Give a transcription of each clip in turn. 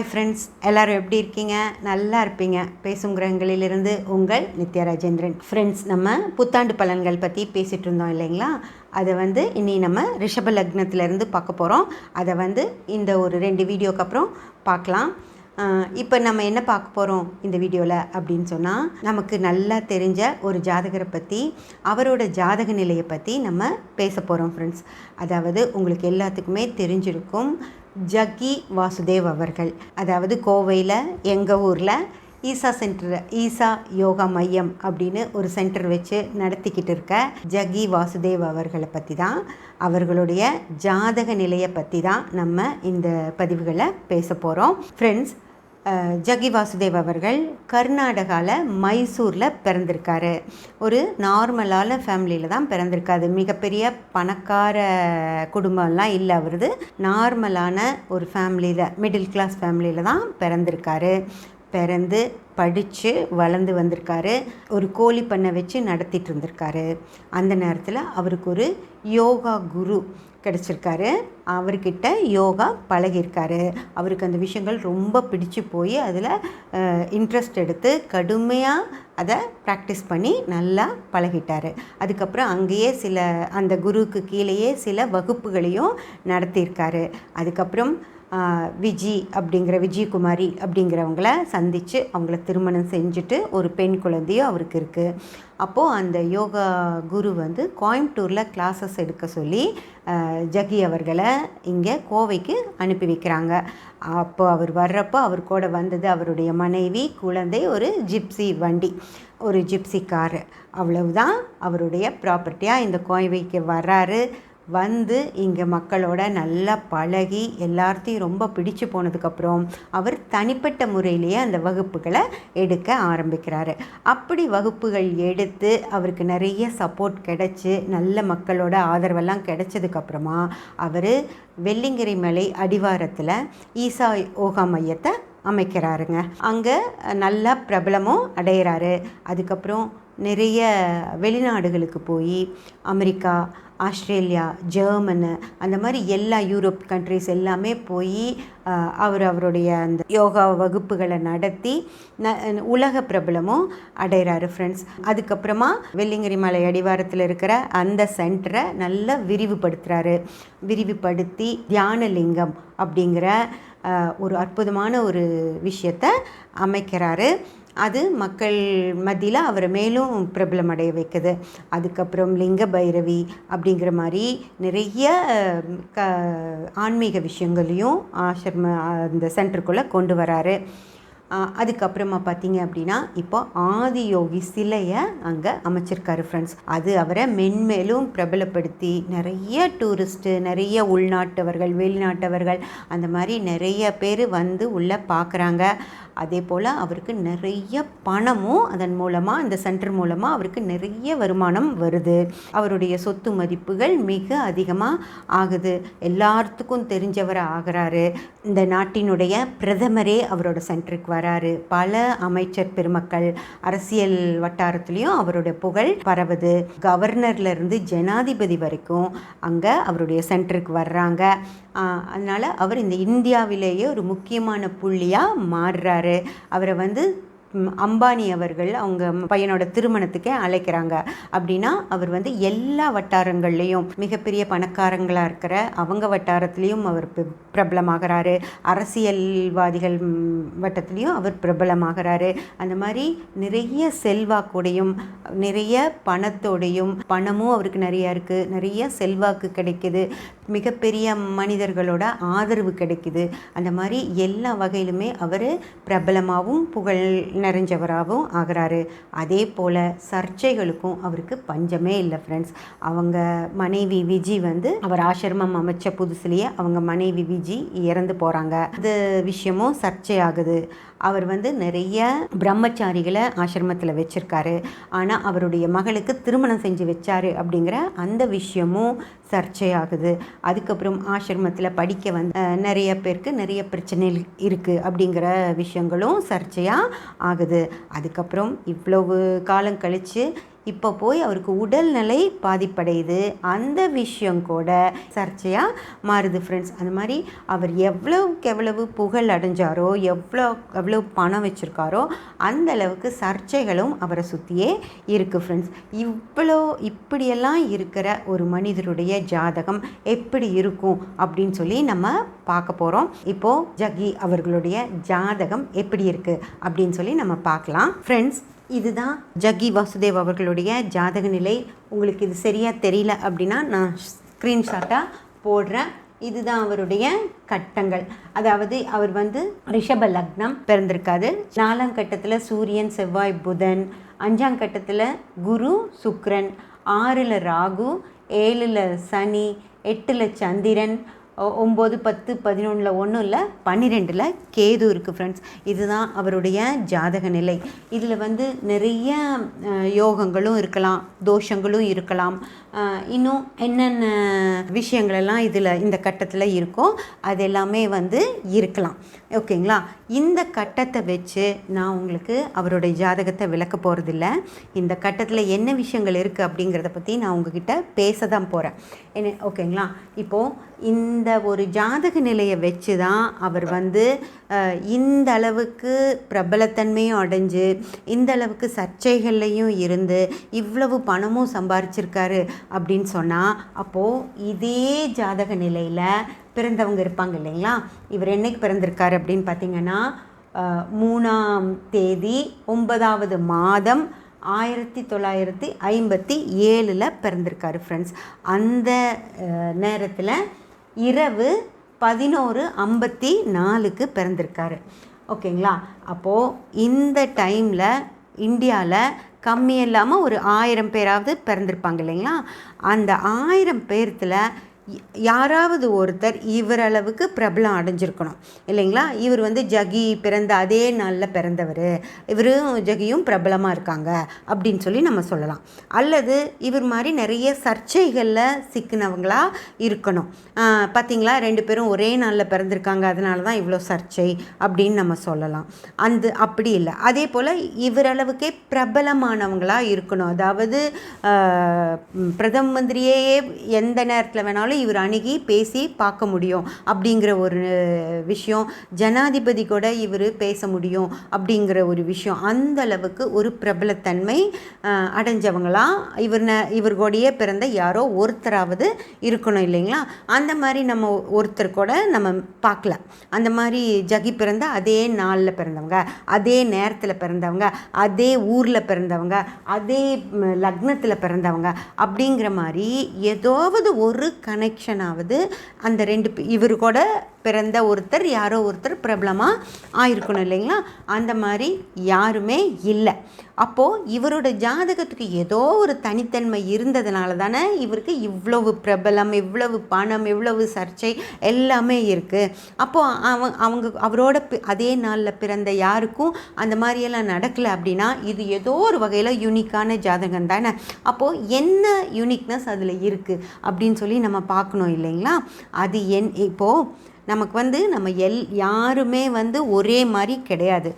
Hi friends எல்லோரும் எப்படி இருக்கீங்க? நல்லா இருப்பீங்க. பேசும் கிரகங்களிலிருந்து உங்கள் நித்யா ராஜேந்திரன் ஃப்ரெண்ட்ஸ் நம்ம புத்தாண்டு பலன்கள் பற்றி பேசிகிட்டு இருந்தோம் இல்லைங்களா? அதை வந்து இனி நம்ம ரிஷப லக்னத்திலேருந்து பார்க்க போகிறோம் அதை வந்து இந்த ஒரு ரெண்டு வீடியோக்கு அப்புறம் பார்க்கலாம். இப்போ நம்ம என்ன பார்க்க போகிறோம் இந்த வீடியோவில் அப்படின்னு சொன்னால் நமக்கு நல்லா தெரிஞ்ச ஒரு ஜாதகரை பற்றி அவரோட ஜாதக நிலையை பற்றி நம்ம பேச போகிறோம் ஃப்ரெண்ட்ஸ். அதாவது உங்களுக்கு எல்லாத்துக்குமே தெரிஞ்சிருக்கும். ஜக்கி வாசுதேவ் அவர்கள். அதாவது கோவையில் எங்கள் ஊரில் ஈசா சென்டர் ஈசா யோகா மையம் அப்படின்னு ஒரு சென்டர் வச்சு நடத்திக்கிட்டு இருக்க ஜகி வாசுதேவ் அவர்களை பற்றி தான் அவர்களுடைய ஜாதக நிலையை பற்றி தான் நம்ம இந்த பதிவுகளை பேச போகிறோம் ஃப்ரெண்ட்ஸ் ஜகி வாசுதேவ் அவர்கள் கர்நாடகாவில் மைசூரில் பிறந்திருக்காரு. ஒரு நார்மலான ஃபேமிலியில் தான் பிறந்திருக்காரு. மிகப்பெரிய பணக்கார குடும்பம்லாம் இல்லை அவரது. நார்மலான ஒரு ஃபேமிலியில் மிடில் கிளாஸ் ஃபேமிலியில் தான் பிறந்திருக்காரு. பிறந்து படித்து வளர்ந்து வந்திருக்காரு. ஒரு கோழி பண்ணை வச்சு நடத்திட்டு இருந்திருக்காரு. அந்த நேரத்தில் அவருக்கு ஒரு யோகா குரு கிடச்சிருக்காரு. அவர்கிட்ட யோகா பழகியிருக்காரு. அவருக்கு அந்த விஷயங்கள் ரொம்ப பிடிச்சு போய் அதில் இன்ட்ரெஸ்ட் எடுத்து கடுமையாக அதை ப்ராக்டிஸ் பண்ணி நல்லா பழகிட்டார். அதுக்கப்புறம் அங்கேயே சில அந்த குருவுக்கு கீழேயே சில வகுப்புகளையும் நடத்தியிருக்காரு. அதுக்கப்புறம் விஜி அப்படிங்கிற விஜயகுமாரி அப்படிங்கிறவங்கள சந்தித்து அவங்கள திருமணம் செஞ்சுட்டு ஒரு பெண் குழந்தையும் அவருக்கு இருக்குது அப்போது அந்த யோகா குரு வந்து கோயம்புத்தூரில் கிளாஸஸ் எடுக்க சொல்லி ஜகி அவர்களை இங்கே கோவைக்கு அனுப்பி வைக்கிறாங்க. அப்போ அவர் வர்றப்போ அவர் கூட வந்தது அவருடைய மனைவி குழந்தை ஒரு ஜிப்சி வண்டி ஒரு ஜிப்சி காரு அவ்வளவுதான் அவருடைய ப்ராப்பர்ட்டியாக இந்த கோவைக்கு வர்றாரு. வந்து இங்கே மக்களோட நல்லா பழகி எல்லார்த்தையும் ரொம்ப பிடிச்சு போனதுக்கப்புறம் அவர் தனிப்பட்ட முறையிலேயே அந்த வகுப்புகளை எடுக்க ஆரம்பிக்கிறாரு. அப்படி வகுப்புகள் எடுத்து அவருக்கு நிறைய சப்போர்ட் கிடச்சி நல்ல மக்களோட ஆதரவெல்லாம் கிடைச்சதுக்கப்புறமா அவர் வெள்ளிங்கிரி மலை அடிவாரத்தில் ஈசா ஓகா மையத்தை அமைக்கிறாருங்க. அங்கே நல்லா பிரபலமும் அடையிறாரு. அதுக்கப்புறம் நிறைய வெளிநாடுகளுக்கு போய் அமெரிக்கா ஆஸ்திரேலியா ஜெர்மனு அந்த மாதிரி எல்லா யூரோப் கண்ட்ரிஸ் எல்லாமே போய் அவர் அவருடைய அந்த யோகா வகுப்புகளை நடத்தி ந உலக பிரபலமும் அடைகிறாரு ஃப்ரெண்ட்ஸ் அதுக்கப்புறமா வெள்ளிங்கிரி மலை அடிவாரத்தில் இருக்கிற அந்த சென்டரை நல்லா விரிவுபடுத்துகிறாரு விரிவுபடுத்தி தியானலிங்கம் அப்படிங்கிற ஒரு அற்புதமான ஒரு விஷயத்தை அமைக்கிறாரு. அது மக்கள் மத்தியில் அவரை மேலும் பிரபலம் அடைய வைக்குது. அதுக்கப்புறம் லிங்க பைரவி அப்படிங்கிற மாதிரி நிறைய க ஆன்மீக விஷயங்களையும் ஆசிரம அந்த சென்டருக்குள்ளே கொண்டு வராரு. அதுக்கப்புறமா பார்த்தீங்க அப்படின்னா இப்போ ஆதியோகி சிலையை அங்கே அமைச்சிருக்காரு ஃப்ரெண்ட்ஸ் அது அவரை மென்மேலும் பிரபலப்படுத்தி நிறைய டூரிஸ்ட்டு நிறைய உள்நாட்டவர்கள் வெளிநாட்டவர்கள் அந்த மாதிரி நிறைய பேர் வந்து உள்ளே பார்க்குறாங்க. அதே போல் அவருக்கு நிறைய பணமும் அதன் மூலமாக அந்த சென்டர் மூலமாக அவருக்கு நிறைய வருமானம் வருது. அவருடைய சொத்து மதிப்புகள் மிக அதிகமாக ஆகுது. எல்லாத்துக்கும் தெரிஞ்சவர் ஆகிறாரு. இந்த நாட்டினுடைய பிரதமரே அவரோட சென்டருக்கு வராரு. பல அமைச்சர் பெருமக்கள் அரசியல் வட்டாரத்துலேயும் அவருடைய புகழ் பரவுது. கவர்னர்லேருந்து ஜனாதிபதி வரைக்கும் அங்கே அவருடைய சென்டருக்கு வர்றாங்க. அதனால் அவர் இந்த இந்தியாவிலேயே ஒரு முக்கியமான புள்ளியாக மாறுறாரு. அவரை வந்து அம்பானி அவர்கள் அவங்க பையனோட திருமணத்துக்கே அழைக்கிறாங்க. அப்படின்னா அவர் வந்து எல்லா வட்டாரங்கள்லேயும் மிகப்பெரிய பணக்காரங்களாக இருக்கிற அவங்க வட்டாரத்துலேயும் அவர் பிரபலமாகிறாரு. அரசியல்வாதிகள் வட்டத்துலேயும் அவர் பிரபலமாகிறாரு. அந்த மாதிரி நிறைய செல்வாக்கோடையும் நிறைய பணத்தோடையும் பணமும் அவருக்கு நிறையா இருக்குது நிறைய செல்வாக்கு கிடைக்குது. மிகப்பெரிய மனிதர்களோட ஆதரவு கிடைக்குது. அந்த மாதிரி எல்லா வகையிலுமே அவர் பிரபலமாகவும் புகழ் நிறைஞ்சவராகவும் ஆகிறாரு. அதே போல் சர்ச்சைகளுக்கும் அவருக்கு பஞ்சமே இல்லை ஃப்ரெண்ட்ஸ் அவங்க மனைவி விஜி வந்து அவர் ஆசிரமம் அமைச்ச புதுசுலேயே அவங்க மனைவி விஜி இறந்து போகிறாங்க அது விஷயமும் சர்ச்சையாகுது. அவர் வந்து நிறைய பிரம்மச்சாரிகளை ஆசிரமத்தில் வச்சுருக்காரு. ஆனால் அவருடைய மகளுக்கு திருமணம் செஞ்சு வச்சாரு அப்படிங்கிற அந்த விஷயமும் சர்ச்சையாகுது. அதுக்கப்புறம் ஆசிரமத்தில் படிக்க வந் நிறைய பேருக்கு நிறைய பிரச்சனைகள் இருக்குது அப்படிங்கிற விஷயங்களும் சர்ச்சையாக ஆகுது. அதுக்கப்புறம் இவ்வளவு காலம் கழித்து இப்போ போய் அவருக்கு உடல்நிலை பாதிப்படையுது. அந்த விஷயம் கூட சர்ச்சையாக மாறுது ஃப்ரெண்ட்ஸ் அந்த மாதிரி அவர் எவ்வளவுக்கு எவ்வளவு புகழ் அடைஞ்சாரோ எவ்வளோ எவ்வளோ பணம் வச்சுருக்காரோ அந்த அளவுக்கு சர்ச்சைகளும் அவரை சுற்றியே இருக்குது ஃப்ரெண்ட்ஸ் இவ்வளோ இப்படியெல்லாம் இருக்கிற ஒரு மனிதருடைய ஜாதகம் எப்படி இருக்கும் அப்படின்னு சொல்லி நம்ம பார்க்க போகிறோம் இப்போது ஜகி அவர்களுடைய ஜாதகம் எப்படி இருக்குது அப்படின்னு சொல்லி நம்ம பார்க்கலாம். ஃப்ரெண்ட்ஸ் இதுதான் ஜக்கி வாசுதேவ் அவர்களுடைய ஜாதக நிலை. உங்களுக்கு இது சரியாக தெரியல அப்படின்னா நான் ஸ்க்ரீன்ஷாட்டாக போடுறேன். இதுதான் அவருடைய கட்டங்கள். அதாவது அவர் வந்து ரிஷப லக்னம் பிறந்திருக்காது நாலாம் கட்டத்தில் சூரியன் செவ்வாய் புதன். அஞ்சாம் கட்டத்தில் குரு சுக்ரன். ஆறில் ராகு ஏழில் சனி எட்டில் சந்திரன். ஒம்பது பத்து பதினொன்றில் ஒன்றும் இல்லை பன்னிரெண்டில் கேது இருக்குது ஃப்ரெண்ட்ஸ் இதுதான் அவருடைய ஜாதக நிலை. இதில் வந்து நிறைய யோகங்களும் இருக்கலாம் தோஷங்களும் இருக்கலாம். இன்னும் என்னென்ன விஷயங்களெல்லாம் இதில் இந்த கட்டத்தில் இருக்கோ அது எல்லாமே வந்து இருக்கலாம். ஓகேங்களா? இந்த கட்டத்தை வச்சு நான் உங்களுக்கு அவருடைய ஜாதகத்தை விளக்க போகிறதில்ல இந்த கட்டத்தில் என்ன விஷயங்கள் இருக்குது அப்படிங்கிறத பற்றி நான் உங்ககிட்ட பேச தான் போகிறேன் என்ன ஓகேங்களா? இப்போது இந்த ஒரு ஜாதக நிலையை வச்சு தான் அவர் வந்து இந்த அளவுக்கு பிரபலத்தன்மையும் அடைஞ்சு இந்த அளவுக்கு சர்ச்சைகள்லையும் இருந்து இவ்வளவு பணமும் சம்பாரிச்சிருக்காரு அப்படின்னு சொன்னால் அப்போது இதே ஜாதக நிலையில் பிறந்தவங்க இருப்பாங்க இல்லைங்களா? இவர் என்னைக்கு பிறந்திருக்காரு அப்படின்னு பார்த்தீங்கன்னா மூணாம் தேதி ஒன்பதாவது மாதம் ஆயிரத்தி தொள்ளாயிரத்தி ஐம்பத்தி ஏழில் பிறந்திருக்காரு ஃப்ரெண்ட்ஸ் அந்த நேரத்தில் இரவு பதினோரு ஐம்பத்தி நாலுக்கு பிறந்திருக்காரு. ஓகேங்களா? அப்போது இந்த டைமில் இந்தியாவில் கம்மி இல்லாமல் ஒரு ஆயிரம் பேராவது பிறந்திருப்பாங்க இல்லைங்களா? அந்த ஆயிரம் பேர்த்தில் யாராவது ஒருத்தர் இவரளவுக்கு பிரபலம் அடைஞ்சிருக்கணும். இல்லைங்களா? இவர் வந்து ஜகி பிறந்த அதே நாளில் பிறந்தவர். இவரும் ஜகியும் பிரபலமாக இருக்காங்க அப்படின்னு சொல்லி நம்ம சொல்லலாம். அல்லது இவர் மாதிரி நிறைய சர்ச்சைகளில் சிக்கினவங்களாக இருக்கணும். பார்த்திங்களா பார்த்தீங்களா ரெண்டு பேரும் ஒரே நாளில் பிறந்திருக்காங்க. அதனால தான் இவ்வளோ சர்ச்சை அப்படின்னு நம்ம சொல்லலாம். அந்த அப்படி இல்லை. அதே போல் இவரளவுக்கே பிரபலமானவங்களாக இருக்கணும். அதாவது பிரதம மந்திரியே எந்த நேரத்தில் வேணாலும் இவர் அணுகி பேசி பார்க்க முடியும் அப்படிங்கிற ஒரு விஷயம். ஜனாதிபதி கூட இவர் பேச முடியும் அப்படிங்கிற ஒரு விஷயம். அந்த அளவுக்கு ஒரு பிரபலத்தன்மை அடைஞ்சவங்களாம் அடைஞ்சவங்களா. இவர் ந இவர் கூடயே பிறந்த யாரோ ஒருத்தராவது இருக்கணும் இல்லைங்களா? அந்த மாதிரி நம்ம ஒருத்தர் கூட நம்ம பார்க்கல. அந்த மாதிரி ஜகி பிறந்த அதே நாளில் பிறந்தவங்க அதே நேரத்தில் பிறந்தவங்க அதே ஊரில் பிறந்தவங்க அதே லக்னத்தில் பிறந்தவங்க அப்படிங்கிற மாதிரி ஏதாவது ஒரு கனெக்ஷன் ஆகுது அந்த ரெண்டு பே- இவர் கூட பிறந்த ஒருத்தர் யாரோ ஒருத்தர் பிரபலமாக ஆயிருக்கணும் இல்லைங்களா? அந்த மாதிரி யாருமே இல்லை. அப்போது இவரோட ஜாதகத்துக்கு ஏதோ ஒரு தனித்தன்மை இருந்ததுனால தானே இவருக்கு இவ்வளவு பிரபலம் இவ்வளவு பணம் இவ்வளவு சர்ச்சை எல்லாமே இருக்குது அப்போது அவன் அவங்க அவரோட அதே நாளில் பிறந்த யாருக்கும் அந்த மாதிரியெல்லாம் நடக்கலை அப்படின்னா இது ஏதோ ஒரு வகையில் யூனிக்கான ஜாதகம் தானே. அப்போது என்ன யூனிக்னஸ் அதில் இருக்குது அப்படின்னு சொல்லி நம்ம பார்க்கணும் இல்லைங்களா? அது என் இப்போது நமக்கு வந்து நம்ம எல் யாருமே வந்து ஒரே மாதிரி கிடையாது.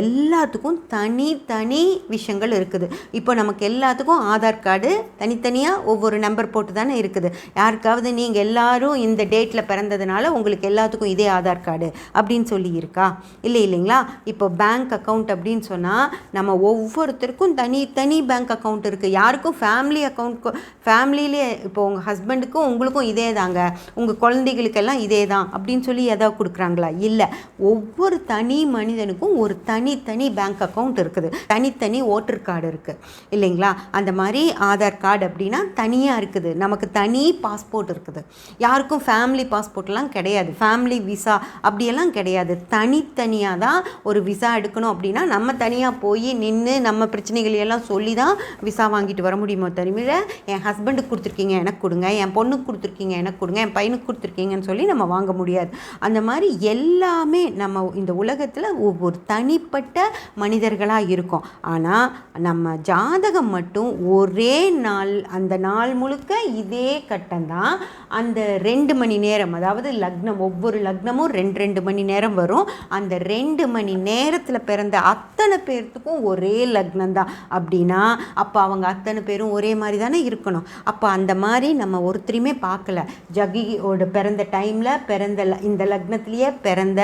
எல்லாத்துக்கும் தனித்தனி விஷயங்கள் இருக்குது. இப்போ நமக்கு எல்லாத்துக்கும் ஆதார் கார்டு தனித்தனியாக ஒவ்வொரு நம்பர் போட்டு தானே இருக்குது. யாருக்காவது நீங்கள் எல்லாரும் இந்த டேட்டில் பிறந்ததுனால உங்களுக்கு எல்லாத்துக்கும் இதே ஆதார் கார்டு அப்படின்னு சொல்லி இருக்கா இல்லை இல்லைங்களா? இப்போ பேங்க் அக்கௌண்ட் அப்படின்னு சொன்னால் நம்ம ஒவ்வொருத்தருக்கும் தனித்தனி பேங்க் அக்கௌண்ட் இருக்குது யாருக்கும் ஃபேமிலி அக்கௌண்ட் ஃபேமிலியிலே இப்போ உங்கள் ஹஸ்பண்டுக்கும் உங்களுக்கும் இதே தாங்க. உங்கள் குழந்தைகளுக்கெல்லாம் இதே தான் அப்படின்னு சொல்லி எதாவது கொடுக்குறாங்களா? இல்லை. ஒவ்வொரு தனி மனிதனுக்கும் ஒரு தனி தனித்தனி பேங்க் அக்கௌண்ட் இருக்குது. தனித்தனி ஓட்டர் கார்டு இருக்குது இல்லைங்களா? அந்த மாதிரி ஆதார் கார்டு அப்படின்னா தனியாக இருக்குது. நமக்கு தனி பாஸ்போர்ட் இருக்குது. யாருக்கும் ஃபேமிலி பாஸ்போர்ட்லாம் கிடையாது. ஃபேமிலி விசா அப்படியெல்லாம் கிடையாது. தனித்தனியாக தான் ஒரு விசா எடுக்கணும் அப்படின்னா நம்ம தனியாக போய் நின்று நம்ம பிரச்சனைகளையெல்லாம் சொல்லி தான் விசா வாங்கிட்டு வர முடியுமோ தனிமையில்? என் ஹஸ்பண்டுக்கு கொடுத்துருக்கீங்க எனக்கு கொடுங்க. என் பொண்ணுக்கு கொடுத்துருக்கீங்க எனக்கு கொடுங்க. என் பையனுக்கு கொடுத்துருக்கீங்கன்னு சொல்லி நம்ம வாங்க முடியாது. அந்த மாதிரி எல்லாமே நம்ம இந்த உலகத்தில் ஒவ்வொரு தனி தனிப்பட்ட மனிதர்களாக இருக்கோம். ஆனால் நம்ம ஜாதகம் மட்டும் ஒரே நாள் அந்த நாள் முழுக்க இதே கட்டம்தான் அந்த ரெண்டு மணி நேரம் அதாவது லக்னம் ஒவ்வொரு லக்னமும் ரெண்டு ரெண்டு மணி நேரம் வரும். அந்த ரெண்டு மணி நேரத்தில் பிறந்த அத்தனை பேர்த்துக்கும் ஒரே லக்னம் தான். அப்படின்னா அப்போ அவங்க அத்தனை பேரும் ஒரே மாதிரி தானே இருக்கணும். அப்போ அந்த மாதிரி நம்ம ஒருத்தரையுமே பார்க்கல. ஜகியோட பிறந்த டைமில் பிறந்த இந்த லக்னத்திலேயே பிறந்த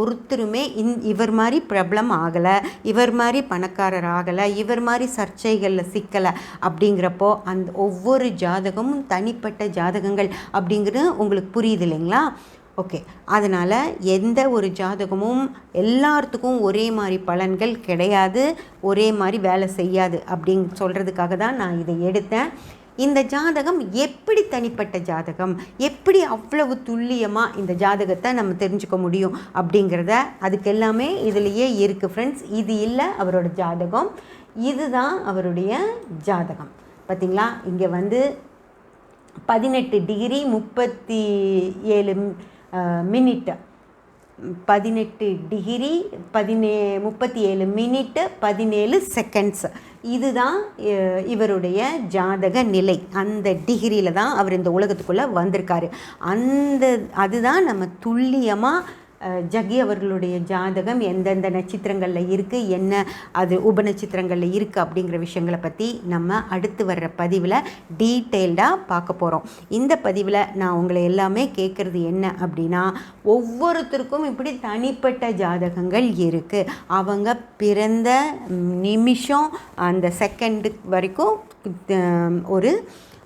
ஒருத்தருமே இந் இவர் மாதிரி பிரபலம் ஆகலை இவர் மாதிரி பணக்காரர் ஆகலை இவர் மாதிரி சர்ச்சைகளில் சிக்கலை அப்படிங்கிறப்போ அந்த ஒவ்வொரு ஜாதகமும் தனிப்பட்ட ஜாதகங்கள் அப்படிங்கிறது உங்களுக்கு புரியுது இல்லைங்களா? ஓகே. அதனால் எந்த ஒரு ஜாதகமும் எல்லாத்துக்கும் ஒரே மாதிரி பலன்கள் கிடையாது ஒரே மாதிரி வேலை செய்யாது அப்படின்னு சொல்கிறதுக்காக தான் நான் இதை எடுத்தேன். இந்த ஜாதகம் எப்படி தனிப்பட்ட ஜாதகம்? எப்படி அவ்வளவு துல்லியமாக இந்த ஜாதகத்தை நம்ம தெரிஞ்சுக்க முடியும் அப்படிங்கிறத அதுக்கு எல்லாமே இதுலேயே இருக்குது ஃப்ரெண்ட்ஸ் இது இல்லை அவரோட ஜாதகம். இதுதான் அவருடைய ஜாதகம். பார்த்தீங்களா இங்கே வந்து பதினெட்டு டிகிரி முப்பத்தி ஏழு மினிட் பதினெட்டு டிகிரி பதினே முப்பத்தி ஏழு மினிட்டு பதினேழு செகண்ட்ஸ் இதுதான் இவருடைய ஜாதக நிலை. அந்த டிகிரியில் தான் அவர் இந்த உலகத்துக்குள்ளே வந்திருக்காரு. அந்த அதுதான் நம்ம துல்லியமாக ஜகி அவர்களுடைய ஜாதகம் எந்தெந்த நட்சத்திரங்களில் இருக்குது என்ன அது உபநட்சத்திரங்களில் இருக்குது அப்படிங்கிற விஷயங்களை பற்றி நம்ம அடுத்து வர்ற பதிவில் டீட்டெயில்டாக பார்க்க போகிறோம் இந்த பதிவில் நான் உங்களை எல்லாமே கேட்குறது என்ன அப்படின்னா ஒவ்வொருத்தருக்கும் இப்படி தனிப்பட்ட ஜாதகங்கள் இருக்குது அவங்க பிறந்த நிமிஷம் அந்த செகண்டு வரைக்கும் ஒரு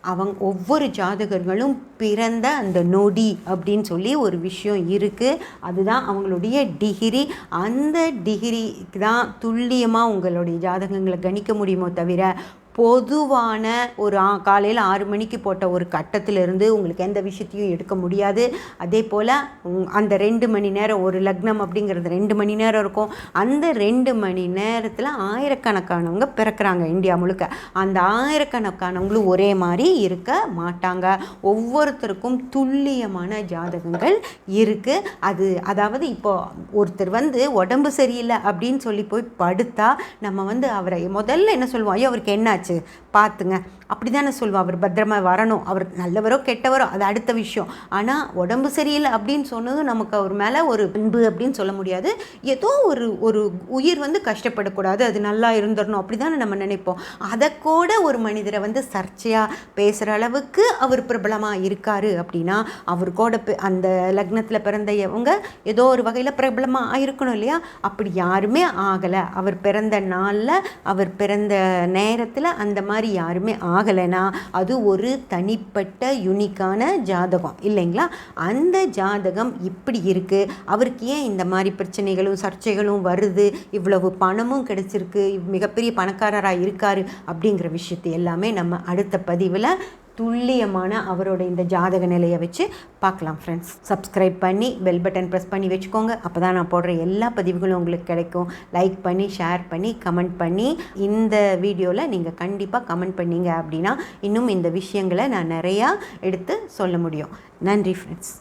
அவங்க ஒவ்வொரு ஜாதகர்களும் பிறந்த அந்த நொடி அப்படின்னு சொல்லி ஒரு விஷயம் இருக்குது அதுதான் அவங்களுடைய டிகிரி. அந்த டிகிரிக்கு தான் துல்லியமாக உங்களுடைய ஜாதகங்களை கணிக்க முடியுமோ தவிர பொதுவான ஒரு ஆ காலையில் ஆறு மணிக்கு போட்ட ஒரு கட்டத்திலிருந்து உங்களுக்கு எந்த விஷயத்தையும் எடுக்க முடியாது. அதே போல் அந்த ரெண்டு மணி நேரம் ஒரு லக்னம் அப்படிங்கிறது ரெண்டு மணி நேரம் இருக்கும். அந்த ரெண்டு மணி நேரத்தில் ஆயிரக்கணக்கானவங்க பிறக்கிறாங்க இந்தியா முழுக்க. அந்த ஆயிரக்கணக்கானவங்களும் ஒரே மாதிரி இருக்க மாட்டாங்க. ஒவ்வொருத்தருக்கும் துல்லியமான ஜாதகங்கள் இருக்குது அது அதாவது இப்போ ஒருத்தர் வந்து உடம்பு சரியில்லை அப்படின்னு சொல்லி போய் படுத்தா நம்ம வந்து அவரை முதல்ல என்ன சொல்லுவோம்? ஐயோ அவருக்கு என்னாச்சு பார்த்துங்க. அப்படி தானே சொல்லுவோம் அவர் பத்திரமா வரணும். அவர் நல்லவரோ கெட்டவரோ அது அடுத்த விஷயம். ஆனால் உடம்பு சரியில்லை அப்படின்னு சொன்னதும் நமக்கு அவர் மேலே ஒரு அன்பு அப்படின்னு சொல்ல முடியாது. ஏதோ ஒரு ஒரு உயிர் வந்து கஷ்டப்படக்கூடாது. அது நல்லா இருந்துடணும். அப்படி தானே நம்ம நினைப்போம். அதை கூட ஒரு மனிதரை வந்து சர்ச்சையாக பேசுகிற அளவுக்கு அவர் பிரபலமாக இருக்கார் அப்படின்னா அவர் கூட அந்த லக்னத்தில் பிறந்த இவங்க ஏதோ ஒரு வகையில் பிரபலமாக ஆயிருக்கணும் இல்லையா? அப்படி யாருமே ஆகலை. அவர் பிறந்த நாளில் அவர் பிறந்த நேரத்தில் அந்த மாதிரி யாருமே ஆகலைன்னா அது ஒரு தனிப்பட்ட யுனிக்கான ஜாதகம். இல்லைங்களா? அந்த ஜாதகம் இப்படி இருக்குது அவருக்கு ஏன் இந்த மாதிரி பிரச்சனைகளும் சர்ச்சைகளும் வருது? இவ்வளவு பணமும் கிடைச்சிருக்கு. மிகப்பெரிய பணக்காரராக இருக்கார் அப்படிங்கிற விஷயத்தை எல்லாமே நம்ம அடுத்த பதிவில் துல்லியமான அவரோட இந்த ஜாதக நிலையை வச்சு பார்க்கலாம் ஃப்ரெண்ட்ஸ் சப்ஸ்கிரைப் பண்ணி பெல் பட்டன் ப்ரெஸ் பண்ணி வச்சுக்கோங்க. அப்போ தான் நான் போடுற எல்லா பதிவுகளும் உங்களுக்கு கிடைக்கும். லைக் பண்ணி ஷேர் பண்ணி கமெண்ட் பண்ணி இந்த வீடியோவில் நீங்கள் கண்டிப்பாக கமெண்ட் பண்ணீங்க அப்படின்னா இன்னும் இந்த விஷயங்களை நான் நிறையா எடுத்து சொல்ல முடியும். நன்றி ஃப்ரெண்ட்ஸ்